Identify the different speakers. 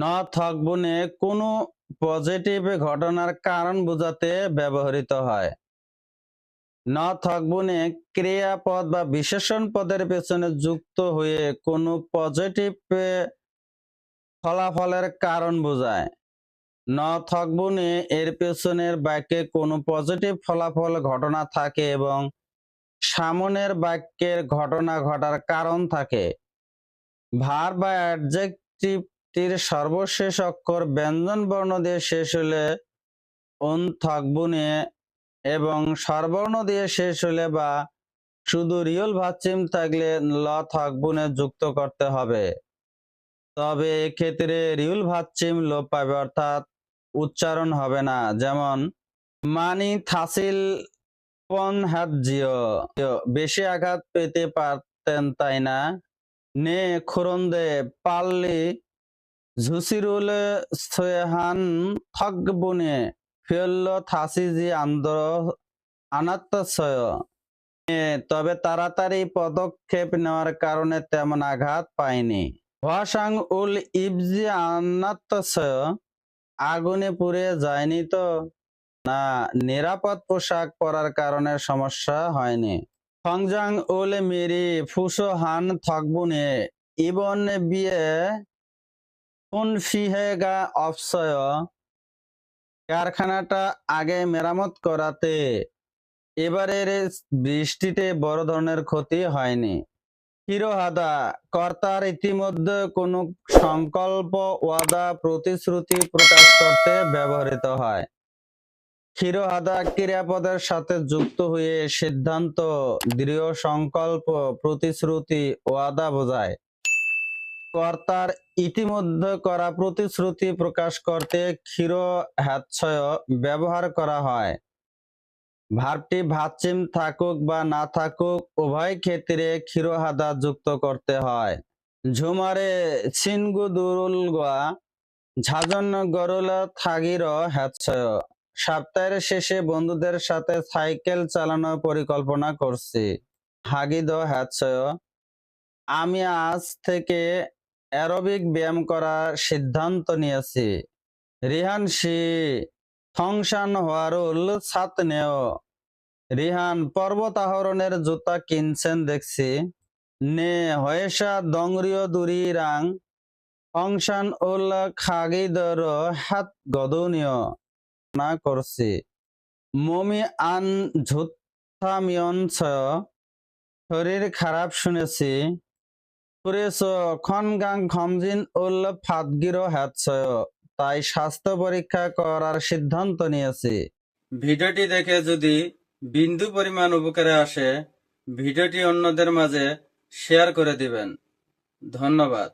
Speaker 1: ন থকবুনে কোনো পজিটিভ ঘটনার কারণ বোঝাতে ব্যবহৃত হয়। ন থকবুনে ক্রিয়াপদ বা বিশেষণ পদের পেছনে যুক্ত হয়ে কোনো পজিটিভ ফলাফলের কারণ বোঝায়। ন থকবুনে এর পেছনের বাক্যে কোনো পজিটিভ ফলাফল ঘটনা থাকে এবং সামনের বাক্যের ঘটনা ঘটার কারণ থাকে। ভার বা অ্যাডজেক্টিভটির সর্বশেষ অক্ষর ব্যঞ্জন বর্ণ দিয়ে শেষ হলে অন থকবুনে এবং স্বরবর্ণ দিয়ে শেষ হলে বা শুধু রিয়ল ভাচ্চিম থাকলে ল থকবুনে যুক্ত করতে হবে। তবে এক্ষেত্রে রিউল ভাচ্চিম লোপ পাবে অর্থাৎ উচ্চারণ হবে না। যেমন, মানি থাসিল বেশি আঘাত পেতে পারতেন তাই না? নে খুরন্দে পাল্লি ঝুসিরুল সোয়েহান আনাত্মসয় তবে তাড়াতাড়ি পদক্ষেপ নেওয়ার কারণে তেমন আঘাত পায়নি ওয়াসাং উল ইবজি আনাত্মসয় আগুনে পুড়ে যায়নি তো? না, নিরাপদ পোশাক পরার কারণে সমস্যা হয়নি। ফংজাং উল মেরি ফুসো হান থকবুনে ইবন বিয়ে উন ফিহেগা অপসয় কারখানাটা আগে মেরামত করাতে, এবারের বৃষ্টিতে বড় ধরনের ক্ষতি হয়নি। হিরোহাদা কর্তার ইতিমধ্যে কোনো সংকল্প ওয়াদা প্রতিশ্রুতি প্রকাশ করতে ব্যবহৃত হয়। হিরোহাদা ক্রিয়াপদের সাথে যুক্ত হয়ে সিদ্ধান্ত, দৃঢ় সংকল্প, প্রতিশ্রুতি, ওয়াদা বোঝায়। কর্তার ইতিমধ্যে করা প্রতিশ্রুতি প্রকাশ করতে ক্ষীর হ্যাচ্ছয় ব্যবহার করা হয়। ভাবটি ভাচ্চিম থাকুক বা না থাকুক, উভয় ক্ষেত্রে ক্ষীরহাদা যুক্ত করতে হয়। ঝুমারে ছিনগু দুরুলগা ঝাজন গরুল থাগির হ্যাচ্ছয় সপ্তাহের শেষে বন্ধুদের সাথে সাইকেল চালানোর পরিকল্পনা করছি। হাগিদ হ্যাচ্ছয় আমি আজ থেকে অ্যারোবিক ব্যায়াম করার সিদ্ধান্ত নিয়েছি। রিহান শি থংশান হওয়ারুল সাত নেও। রিহান পর্বত আহরণের জুতা কিনছেন দেখছি। নে দংরিয় দুরি রাং। অংশান উল খাগিদর হাত গদনীয়। না করছি। মমি আন ঝুত্থামিয়ন শরীর খারাপ শুনেছি। খমজিন তাই স্বাস্থ্য পরীক্ষা করার সিদ্ধান্ত নিয়েছি। ভিডিওটি দেখে যদি বিন্দু পরিমাণ উপকারে আসে, ভিডিওটি অন্যদের মাঝে শেয়ার করে দিবেন। ধন্যবাদ।